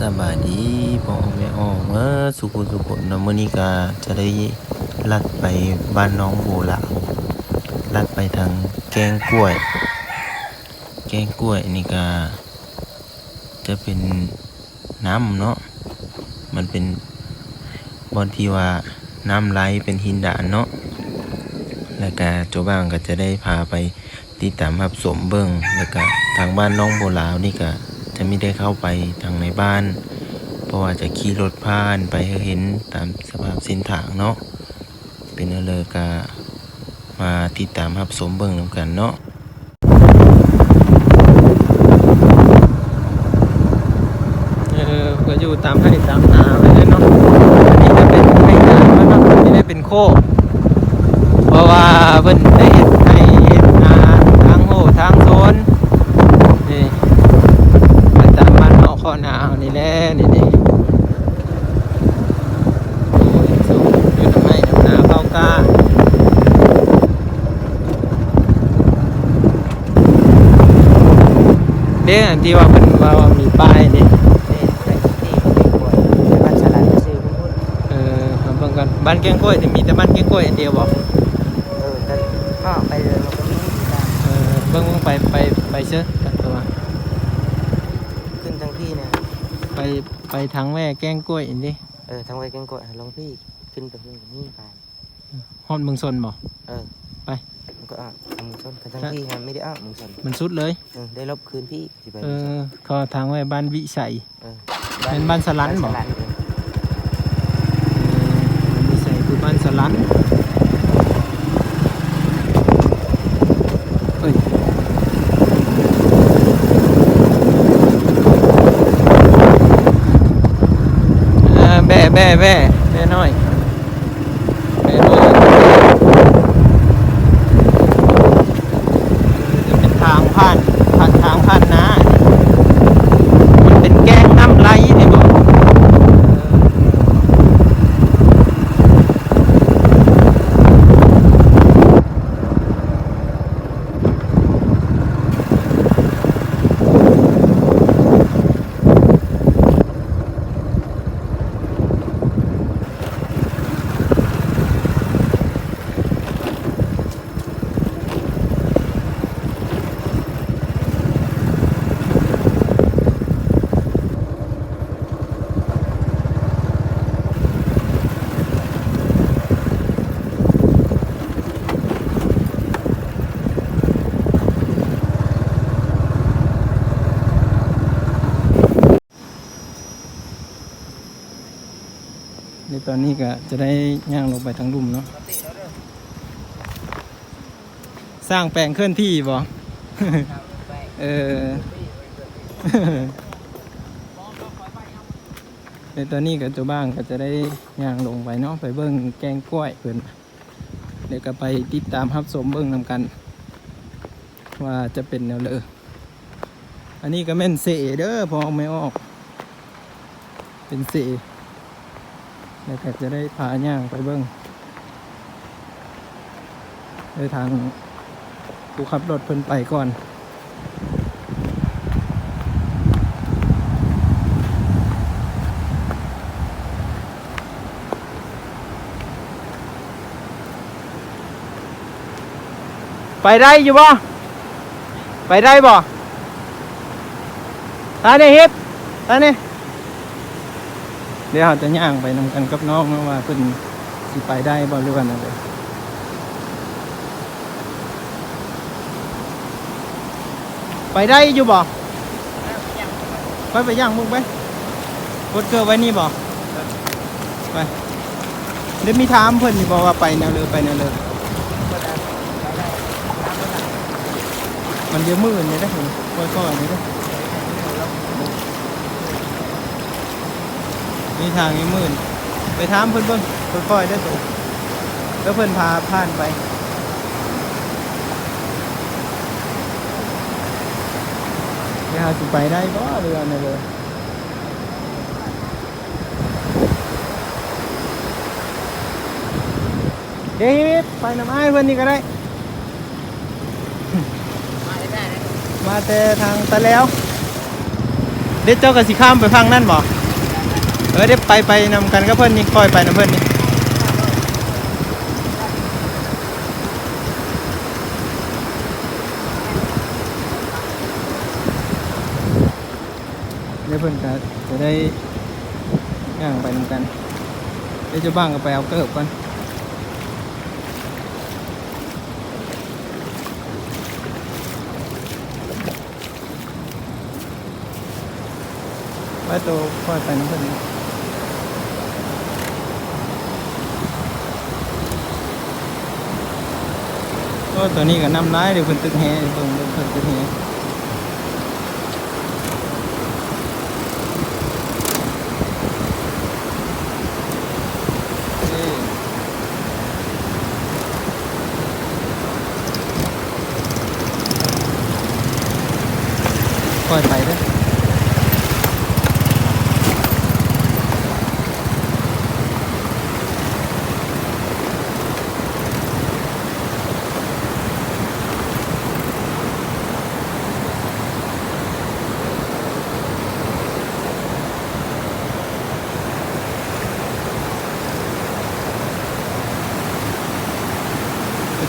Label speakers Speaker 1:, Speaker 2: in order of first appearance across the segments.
Speaker 1: สบายดีพ่อแม่ออกเมื่อสุขุสุขนมื้อนี้ก็จะได้ลัดไปบ้านน้องโบลาลัดไปทางแกงกล้วย แกงกล้วยนี่ก็จะเป็นน้ำเนาะมันเป็นบอนที่ว่าน้ำไหลเป็นหินดานเนาะแล้วก็โจบ้างก็จะได้พาไปติดตามรับสมเบิงแล้วก็ทางบ้านน้องโบลาวนี่ก็ จะไม่ได้เข้าไปทางในบ้าน เพราะว่าจะขี่รถผ่านไปเห็นตามสภาพเส้นทางเนาะเป็นเอาเลยก็มาติดตามรับสมเบิงนำกันเนาะ
Speaker 2: เออก็อยู่ตามให้ตามนาไปเลยเนาะอันนี้จะเป็นให้นาแล้วเนาะไม่ได้เป็นโคกเพราะว่าเพิ่นได้เฮ็ดให้เฮ็ดนาทางโหทางโซนนี่ประจำบ้านเฮาข้อหนาวนี่แหละนี่นี่โอ้ยสูงอยู่ทำไมน้ำนาเข้ากล้า เด้อันที่ว่าเพิ่นว่าว่ามีป้ายนี่เออมาเบิ่งกันบ้านแกงกล้วยที่มีแต่บ้านแกงกล้วยอันเดียวบ่เออเบิ่งเบิ่งไปไปไปเชื่อกันตัว
Speaker 3: ขึ้นทั้งพี่นะ
Speaker 2: ไปไปทางแม่แกงกล้วยอันนี้
Speaker 3: เออทั้งไว้กันกดลองพี่ขึ้นไปเพื่อนกับนี่ไป
Speaker 2: ฮอดเมืองซนบ่
Speaker 3: เออ
Speaker 2: ไป
Speaker 3: มันก็อะทำมึงชนกันทั้งพี่ฮะไม่ได้อะมึงชน
Speaker 2: มันสุดเลย
Speaker 3: เออได้ลบคืนพี่สิไป
Speaker 2: เออเขาทางแม่บ้านวิสัย
Speaker 3: เออ
Speaker 2: เป็นบ้านสลันบ่
Speaker 3: บ้านสลันเออ
Speaker 2: เออบ้านวิสัยคือบ้านสลันเอ้ยเออแบ่แบ่แบ่แบ่น้อยแบ่น้อย จะเป็นทางผ่านผ่านทางผ่านนามันเป็นแกงน้ำไหลนี่บอกใน ตอนนี้ก็จะได้ย่างลงไปทางลุ่มเนาะสร้างแปลงเคลื่อนที่บ่เออในตอนนี้ก็จ้าบ้างก็จะได้ย่างลงไปเนาะไปเบิ้งแกงกล้วยเพิ่นเดี๋ยวก็ไปติดตามรับสมเบิ้งนำกัน ว่าจะเป็นแนวเลยอันนี้ก็แม่นเสเด้อพอไม่ออก เป็นเส แล้วก็จะได้พาย่างไปเบิ้งโดยทางผู้ขับรถเพิ่นไปก่อนไปได้อยู่บ่ไปได้บ่ตาเนี่ยเฮ็ดตาเนี่ย เดี๋ยวเราจะย่างไปนำกันกับน้องนะว่าเพิ่นสิไปได้บ่หรือว่าอะไรไปได้อยู่บ่ไปไปย่างมุกไปกดเกลือไว้นี่บ่ไปเดี๋ยวมีถามเพิ่นนี่บอกว่าไปแนวเรือไปแนวเรือมันเยอะมือเนี่ยได้เห็นค่อยๆนี่ได้ มีทางนี้มืนไปถามเพื่อนเบิ่งค่อยๆได้ตัวแล้วเพื่อนพาผ่านไปไปหาสิไปได้ก็เรือเนี่ยเลยเดี๋ยวไปน้ำไอ้ายเพื่อนนี่ก็ได้ มาแต่ทางตะแล้ว เด็ดเจ้าก็สิข้ามไปฟังนั่นบ่ เออเด็ดไปไปนำกันกับเพิ่อนนี่คอยไปนำเพิ่อนนี่เดี๋ยวเพิ่อนก็จะได้ย่างไปนำกันเดี๋ยวเจะบ้างก็ไปเอาเกิบก่อนไปตัวคอยไปนำเพิ่อน นี่ก็ตัวนี้ก็น้ำร้ายเดี๋ยวเพิ่นตึกแฮเพิ่นเพิ่นเพิ่นตึกแฮ ค่อยไปเด้อ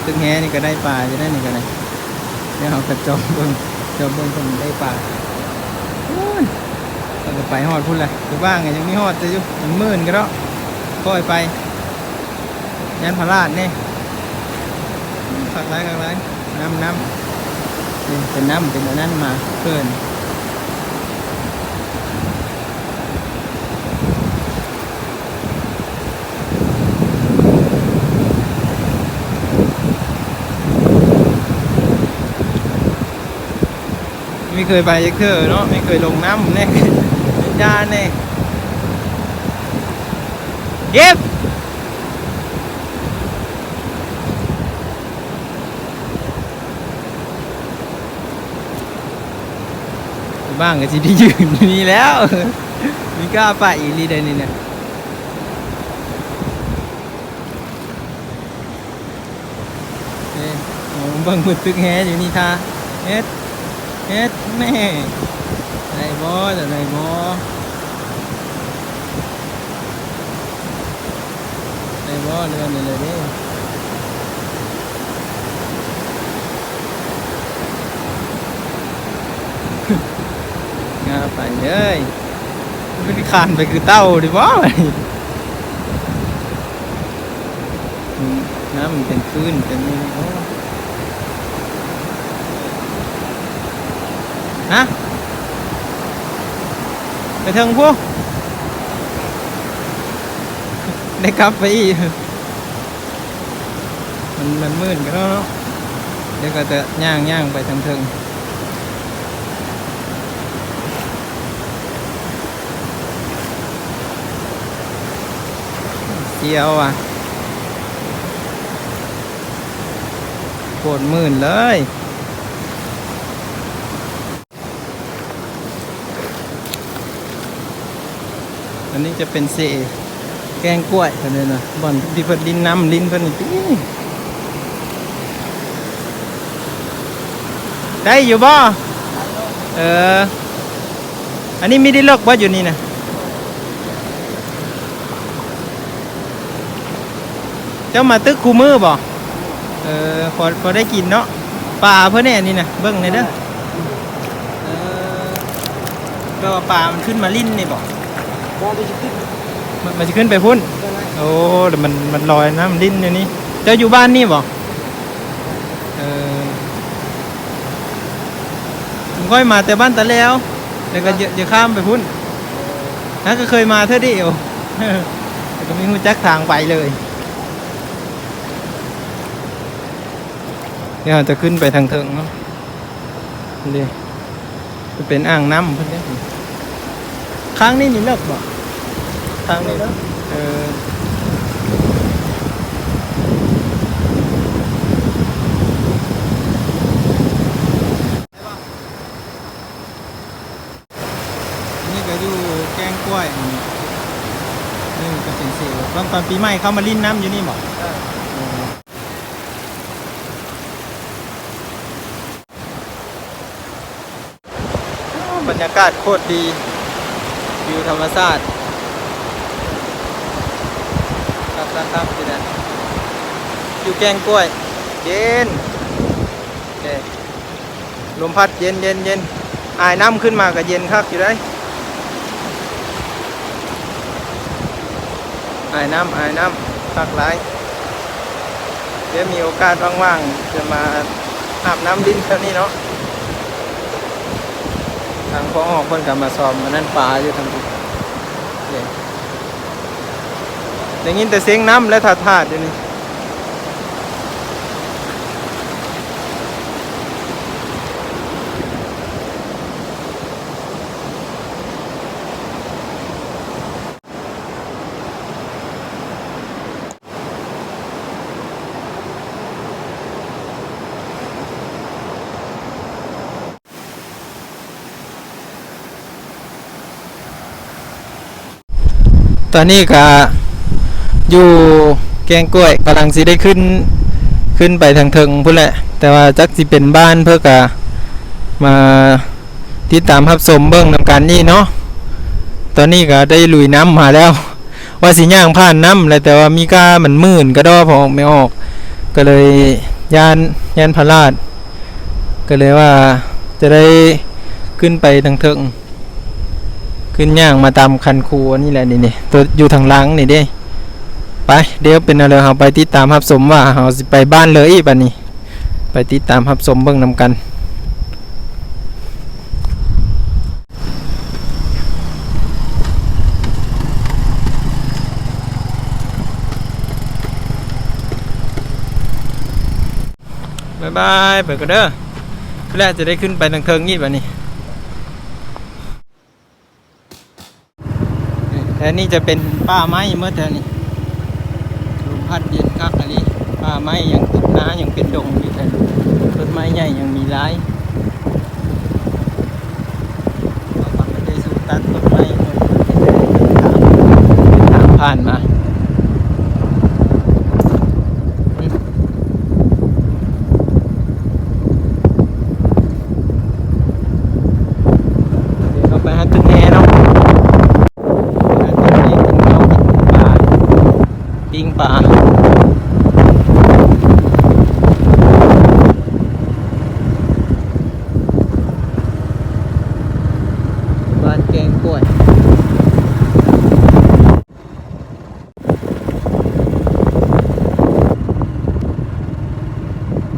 Speaker 2: ตึกแฮนี่ก็ได้ปลาจะได้นี่ก็ได้เดี๋ยวเอากระจอมเบิ่งจมเบิ่งคนได้ปลาเราจะไปหอดพุ่นเลยคือว่างไงยังไม่หอดจะอยู่มันมื่นก็แล้วค่อยไปยันพระราชนี่ขักไรขักไรน้ำน้ำนี่เป็นน้ำเป็นอันนั้นมาเพื่อน ไม่เคยไปยักเธอเนาะไม่เคยลงน้ำแน่ยาแน่เก็บบ้างก็จะได้ยืนอยู่นี่แล้วมีกล้าไปอีลีเดนนี่เนี่ยเอ้ยเอาเบิ่งมืดตึกแฮอยู่นี่ท่าเฮ็ด เฮ็ดแม่ได้บ่จะได้บ่ได้บ่เรือนี่เลยเด้งาไปเลยไม่ได้คานไปคือเต้าดิบ่อืมน้ำมันเป็นฟืนเป็นนี่โอ้ ฮะไปเทิงพวกได้กลับไปอีกมันมันมืดกันแล้วเนาะเดี๋ยวก็จะย่างย่างไปทางเทิงเจียวอะโคตรมืดเลย อันนี้จะเป็นเสแกงกล้วยกันเลยนะบ่อนที่เพิ่นดินน้ำดินเพิ่นนี่ติได้อยู่บ่เออ อันนี้มีได้เลิกบ่อยู่นี่นะเจ้ามาตึกคูมือบ่เออพอพอได้กินเนาะปลาเพื่อนแน่นี่นะเบิ้งในอยเด้อเออก็ว่าปลามันขึ้นมาลิ้นนี่บ่
Speaker 3: บ่ไปขึ้น
Speaker 2: มันมันจะขึ้นไปพุ่นโอ้แต่มันมันลอยนะมันดิ้นอยู่นี่เจ้าอยู่บ้านนี่บ่เออผมค่อยมาแต่บ้านตะแล้วแล้วก็จะจะข้ามไปพุ่นนะก็เคยมาเท่าเดียว แต่ก็ไม่รู้จักทางไปเลยเดี๋ยวจะขึ้นไปทางเถิงเนาะนี่จะเป็นอ่างน้ำเพิ่นเด้ ครั้งนี้นี่เลิกบ่ทางนี้เลิกเออนี่ก็อยู่แกงกล้วยนี่ก็เป็นเสียวบางตอนปีใหม่เขามาลิ้นน้ำอยู่นี่บ่เออบรรยากาศโคตรดี วิวธรรมชาติครับครับครับที่นั่นอยู่แกงกล้วย เย็นโอเคลมพัดเย็นเย็นเย็นอายน้ำขึ้นมาก็เย็นครับอยู่ได้อายน้ำอายน้ำพักหลายเดี๋ยวมีโอกาสว่างๆจะมาอาบน้ำดินแถวนี้เนาะ พอออกคนกลับมาซ้อมมันนั่นปลาอยู่ทางนี้เดี๋ยวได้ยินแต่เสียงน้ำและถาดถาดอยู่นี่ ตอนนี้ก็อยู่แกงกล้วยกำลังสิได้ขึ้นขึ้นไปทางเทิงพุ่นแหละ แต่ว่าจักสิเป็นบ้านเพื่อกะมาติดตามรับชมเบิ้งนำกันนี่เนาะตอนนี้ก็ได้ลุยน้ำมาแล้ว ว่าสิย่างผ่านน้ำเลยแต่ว่ามีก้ามันมื่นก็ดอพอไม่ออก ก็เลยยานยานพลาด ก็เลยว่าจะได้ขึ้นไปทางเทิง ขึ้นย่างมาตามคันคูอันนี่แหละนี่นี่ตัวอยู่ทางหลังนี่เด้ไปเดี๋ยวเป็นอะไรเราไปติดตามรับสมว่าเราสิไปบ้านเลยบัดนี้ ไปติดตามรับสมเบิ่งนำกันบายบายไปกันเด้อเพื่อจะได้ขึ้นไปทางเทิงนี่บัดนี้ แต่นี่จะเป็นป้าไม้เมื่อแถวนี้ลมพัดเย็นคักอันนี้ป้าไม้ยังติดน้ายังเป็นดงอยู่แต่ต้นไม้ใหญ่ยังมีร้ายเราปักไม่ได้สูดตัดต้นไม้หมดทางผ่านมาเดี๋ยวเราไปหาตึกแหน่เนาะ ปิ้งปลาบ้านแกงกล้วย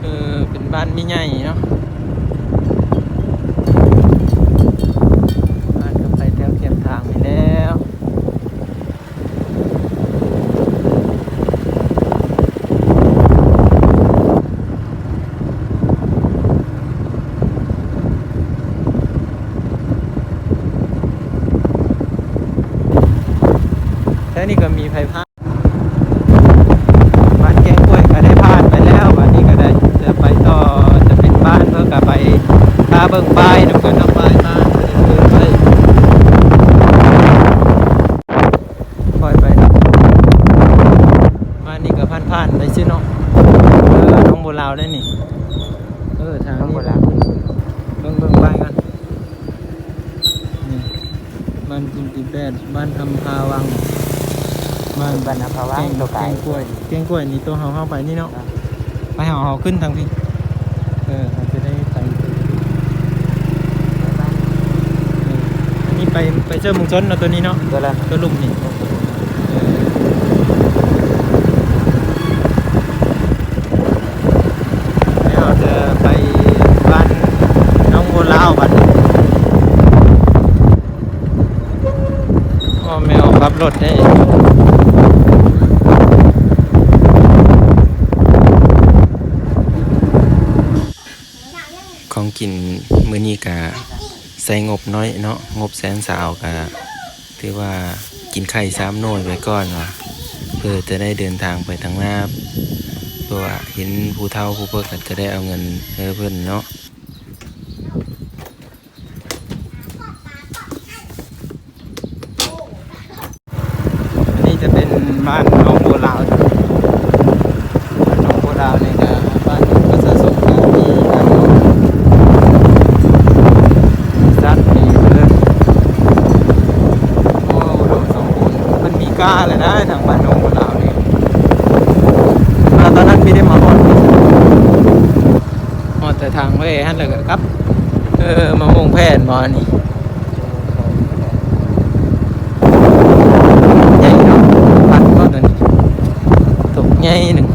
Speaker 2: เออเป็นบ้านไม่ใหญ่เนาะบ้านก็ไปแถวเทียมทางไปแล้ว แล้ว นี่ก็มีไฟพาบ้านแกงกล้วยก็ได้ผ่านไปแล้วบ้านนี้ก็ได้จะไปต่อจะเป็นบ้านเพื่อกลับไปพาเบิ่งป้ายนำกันนำป้ายมาเดินไปปล่อยไปแล้วบ้านนี้ก็ผ่านผ่านๆไปซิเนาะเออน้องโบราวได้นี่เออทาง
Speaker 3: ต้อง
Speaker 2: นี้
Speaker 3: หมดแล้ว
Speaker 2: เบิ่งเบิ่งป้ายกันนี่บ้านจิมติแปดบ้านทำพาวัง บ้าน
Speaker 3: บรรณภาวะ
Speaker 2: แกง
Speaker 3: ตัว
Speaker 2: แก
Speaker 3: ไก่
Speaker 2: งกล้วยแกงกล้วยนี่ตัวเฮาเฮาไปนี่เนาะไปเฮาเฮาขึ้นทางพี่เออเราจะได้ไปเอออันนี้ไปไปเจอมุงชนเนาะตัวนี้เนาะ
Speaker 3: ตัวละ
Speaker 2: ตัวลุ่มนี่เออแล้วเราจะไปบ้านน้องโบลาวบัดนี้พ่อแมวขับรถได้
Speaker 1: ของกินมื้อนี้กะใส่งบ น้อยเนาะงบแสนสาวกะถือว่ากินไข่สามโน่ยไว้ก่อนวะเพื่อจะได้เดินทางไปทางหน้าตัวเห็นผู้เฒ่าผู้เพิกก็จะได้เอาเงินเพิ่นเนาะ
Speaker 2: อันนี้จะเป็นบ้านน้องโบราวบ้านน้องโบราวนี่ก็บ้านประชาสงฆ์ก็มีการสัตว์มีไป กาเลยนะทางบ้านนงของเรานี่มาตอนนั้นพี่ได้มาฮอดฮอดแต่ทางเว้ยฮั่นเลยครับ เออมามงแพนมานี่ใหญ่เนาะพัดก็ตัวนี้ตกใหญ่หนึ่ง